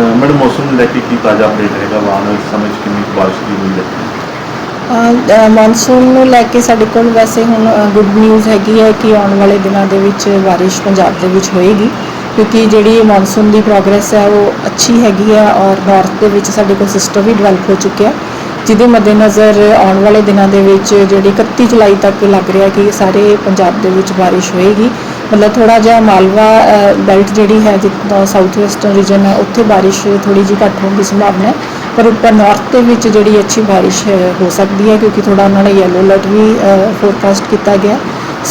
Madam, ਮੌਸਮ ਨੂੰ ਲੈ ਕੇ ਕੀ ਤਾਜ਼ਾ ਅਪਡੇਟ ਹੈਗਾ ਵਾਹਨ ਇਸ ਸਮੇਂ 'ਚ ਕਿੰਨੀ ਬਾਰਿਸ਼ ਦੀ ਹੋਈ ਹੈ? ਮੌਨਸੂਨ ਨੂੰ ਲੈ ਕੇ ਸਾਡੇ ਕੋਲ ਵੈਸੇ ਹੁਣ ਗੁੱਡ ਨਿਊਜ਼ ਹੈਗੀ ਹੈ ਕਿ ਆਉਣ ਵਾਲੇ ਦਿਨਾਂ ਦੇ ਵਿੱਚ ਬਾਰਿਸ਼ ਪੰਜਾਬ ਦੇ ਵਿੱਚ ਹੋਏਗੀ, ਕਿਉਂਕਿ ਜਿਹੜੀ ਮੌਨਸੂਨ ਦੀ ਪ੍ਰੋਗਰੈਸ ਹੈ ਉਹ ਅੱਛੀ ਹੈਗੀ ਹੈ ਔਰ ਨਾਰਥ ਦੇ ਵਿੱਚ ਸਾਡੇ ਕੋਲ ਸਿਸਟਮ ਵੀ ਡਿਵੈਲਪ ਹੋ ਚੁੱਕਿਆ ਜਿਹਦੇ ਮੱਦੇਨਜ਼ਰ ਆਉਣ ਵਾਲੇ ਦਿਨਾਂ ਦੇ ਵਿੱਚ ਜਿਹੜੀ 31 ਜੁਲਾਈ ਤੱਕ ਲੱਗ ਰਿਹਾ ਕਿ ਸਾਰੇ ਪੰਜਾਬ ਦੇ ਵਿੱਚ ਬਾਰਿਸ਼ ਹੋਏਗੀ ਮਤਲਬ ਥੋੜਾ ਜਿਹਾ ਮਾਲਵਾ ਬੈਲਟ ਜਿਹੜੀ ਹੈ ਜਿੱਦਾਂ ਸਾਊਥ ਵੈਸਟਰਨ ਰੀਜਨ ਹੈ, ਉੱਥੇ ਬਾਰਿਸ਼ ਥੋੜੀ ਜਿਹੀ ਘੱਟ ਹੋਣ ਦੀ ਸੰਭਾਵਨਾ ਹੈ, ਪਰ ਉੱਪਰ ਨਾਰਥ ਦੇ ਵਿੱਚ ਜਿਹੜੀ ਅੱਛੀ ਬਾਰਿਸ਼ ਹੋ ਸਕਦੀ ਹੈ ਕਿਉਂਕਿ ਥੋੜਾ ਉਹਨਾਂ ਨੇ ਯੈਲੋ ਅਲਰਟ ਵੀ ਫੋਰਕਾਸਟ ਕੀਤਾ ਗਿਆ।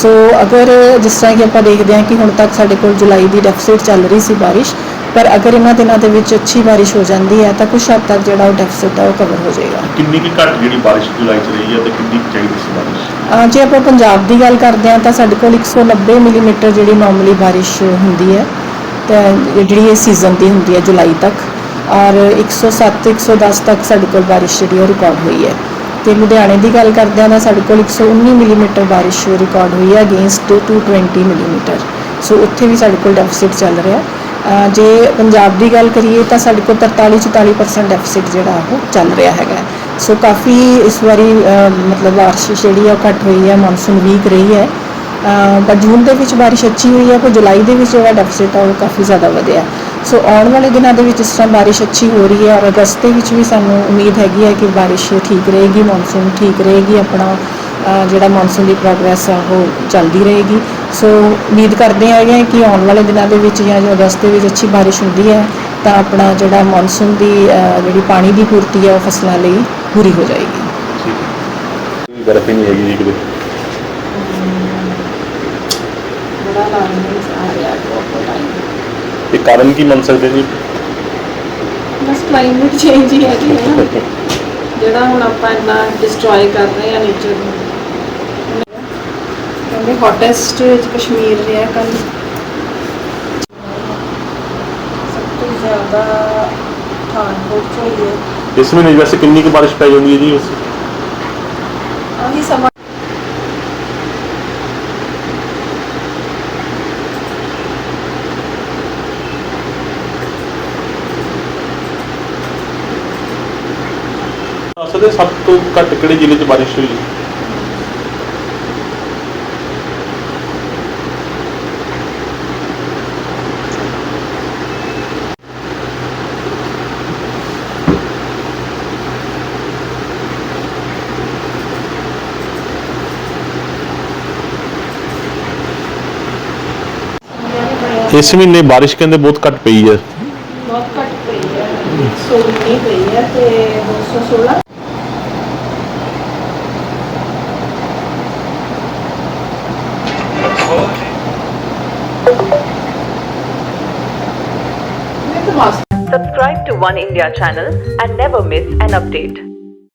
ਸੋ ਅਗਰ ਜਿਸ ਤਰ੍ਹਾਂ ਕਿ ਆਪਾਂ ਦੇਖਦੇ ਹਾਂ ਕਿ ਹੁਣ ਤੱਕ ਸਾਡੇ ਕੋਲ ਜੁਲਾਈ ਦੀ ਡੈਫਿਸਿਟ ਚੱਲ ਰਹੀ ਸੀ ਬਾਰਿਸ਼, ਪਰ ਅਗਰ ਇਹਨਾਂ ਦਿਨਾਂ ਦੇ ਵਿੱਚ ਅੱਛੀ ਬਾਰਿਸ਼ ਹੋ ਜਾਂਦੀ ਹੈ, ਤਾਂ ਕੁਝ ਹੱਦ ਤੱਕ ਜਿਹੜਾ ਉਹ ਡੈਫਿਸਿਟ ਹੈ, ਉਹ ਕਵਰ ਹੋ ਜਾਏਗਾ। ਕਿੰਨੀ ਕੁ ਘੱਟ ਜਿਹੜੀ ਬਾਰਿਸ਼ ਜੁਲਾਈ 'ਚ ਰਹੀ ਹੈ ਤੇ ਕਿੰਨੀ ਚਾਹੀਦੀ ਸੀ ਬਾਰਿਸ਼? ਜੇ ਆਪਾਂ ਪੰਜਾਬ ਦੀ ਗੱਲ ਕਰਦੇ ਹਾਂ ਤਾਂ ਸਾਡੇ ਕੋਲ 190 ਮਿਲੀਮੀਟਰ ਜਿਹੜੀ ਨਾਰਮਲੀ ਬਾਰਿਸ਼ ਹੁੰਦੀ ਹੈ ਤੇ ਜਿਹੜੀ ਇਹ ਸੀਜ਼ਨ ਦੀ ਹੁੰਦੀ ਹੈ ਜੁਲਾਈ ਤੱਕ ਔਰ 107 110 ਤੱਕ ਸਾਡੇ ਕੋਲ ਬਾਰਿਸ਼ ਜਿਹੜੀ ਉਹ ਰਿਕਾਰਡ ਹੋਈ ਹੈ। ਤੇ ਲੁਧਿਆਣੇ ਦੀ ਗੱਲ ਕਰਦੇ ਹਾਂ ਤਾਂ ਸਾਡੇ ਕੋਲ 119 ਮਿਲੀਮੀਟਰ ਬਾਰਿਸ਼ ਰਿਕਾਰਡ ਹੋਈ ਹੈ ਅਗੇਂਸਟ 220 ਮਿਲੀਮੀਟਰ। ਸੋ ਉੱਥੇ ਵੀ ਸਾਡੇ ਕੋਲ ਡੈਫਿਸਿਟ ਚੱਲ ਰਿਹਾ। ਜੇ ਪੰਜਾਬ ਦੀ ਗੱਲ ਕਰੀਏ ਤਾਂ ਸਾਡੇ ਕੋਲ 43 44% ਡੈਫਿਸਿਟ ਜਿਹੜਾ ਉਹ ਚੱਲ ਰਿਹਾ ਹੈਗਾ। ਸੋ ਕਾਫੀ ਇਸ ਵਾਰੀ ਮਤਲਬ ਬਾਰਿਸ਼ ਜਿਹੜੀ ਆ ਉਹ ਘੱਟ ਹੋਈ ਹੈ ਮੌਨਸੂਨ ਵੀਕ ਰਹੀ ਹੈ। ਅਹ, ਪਰ ਜੂਨ ਦੇ ਵਿੱਚ ਬਾਰਿਸ਼ ਅੱਛੀ ਹੋਈ ਹੈ ਪਰ ਜੁਲਾਈ ਦੇ ਵਿੱਚ ਜਿਹੜਾ ਡੈਫਿਸਿਟ ਆ ਉਹ ਕਾਫੀ ਜ਼ਿਆਦਾ ਵਧਿਆ। ਸੋ ਆਉਣ ਵਾਲੇ ਦਿਨਾਂ ਦੇ ਵਿੱਚ ਇਸ ਤਰ੍ਹਾਂ ਬਾਰਿਸ਼ ਅੱਛੀ ਹੋ ਰਹੀ ਹੈ ਔਰ ਅਗਸਤ ਦੇ ਵਿੱਚ ਵੀ ਸਾਨੂੰ ਉਮੀਦ ਹੈਗੀ ਹੈ ਕਿ ਬਾਰਿਸ਼ ਠੀਕ ਰਹੇਗੀ ਮੌਨਸੂਨ ਠੀਕ ਰਹੇਗੀ ਆਪਣਾ ਜਿਹੜਾ ਮੌਨਸੂਨ ਦੀ ਪ੍ਰੋਗਰੈਸ ਆ ਉਹ ਚੱਲਦੀ ਰਹੇਗੀ। ਸੋ ਉਮੀਦ ਕਰਦੇ ਹੈਗੇ ਕਿ ਆਉਣ ਵਾਲੇ ਦਿਨਾਂ ਦੇ ਵਿੱਚ ਜਾਂ ਜੋ ਅਗਸਤ ਦੇ ਵਿੱਚ ਅੱਛੀ ਬਾਰਿਸ਼ ਹੁੰਦੀ ਹੈ ਤਾਂ ਆਪਣਾ ਜਿਹੜਾ ਮੌਨਸੂਨ ਦੀ ਜਿਹੜੀ ਪਾਣੀ ਦੀ ਪੂਰਤੀ ਹੈ ਉਹ ਫਸਲਾਂ ਲਈ ਪੂਰੀ ਹੋ ਜਾਏਗੀ। ਠੀਕ ਹੈ। ਬਰਫ਼ ਹੀ ਨਹੀਂ ਹੈਗੀ ਜੀ ਕਿਤੇ? ਬੜਾ ਲਾਰਮੈਂਟ ਆ ਰਿਹਾ ਬਹੁਤ ਟਾਈਮ ਇਹ ਕਾਰਨ ਕੀ ਮੰਨ ਸਕਦੇ ਜੀ? ਬਸ ਕਲਾਈਮੇਟ ਚੇਂਜ ਹੀ ਹੈ ਜੀ ਹੈ ਨਾ। ਜਿਹੜਾ ਹੁਣ ਆਪਾਂ ਇੰਨਾ ਡਿਸਟਰੋਏ ਕਰ ਰਹੇ ਹਾਂ ਨੇਚਰ ਨੂੰ। ਕਹਿੰਦੇ ਹੌਟੈਸਟ ਕਸ਼ਮੀਰ ਰਿਹਾ ਕੱਲ ਸਭ ਤੋਂ ਜ਼ਿਆਦਾ ਹੈ ਇਸ ਮਹੀਨੇ ਵੈਸੇ ਕਿੰਨੀ ਕੁ ਬਾਰਿਸ਼ ਪੈ ਜਾਂਦੀ ਹੈ ਜੀ ਵੈਸੇ? ਆਹੀ ਸਮਾਂ ਅਸਲ ਸਭ ਤੋਂ ਘੱਟ ਕਿਹੜੇ ਜ਼ਿਲ੍ਹੇ 'ਚ ਬਾਰਿਸ਼ ਹੋਈ ਹੈ ਇਸ ਮਹੀਨੇ ਬਾਰਿਸ਼ ਕਹਿੰਦੇ ਬਹੁਤ ਘੱਟ ਪਈ ਹੈ ਬਹੁਤ ਘੱਟ ਪਈ ਹੈ 119 ਪਈ ਹੈ ਤੇ 216 Subscribe to One India channel and never miss an update.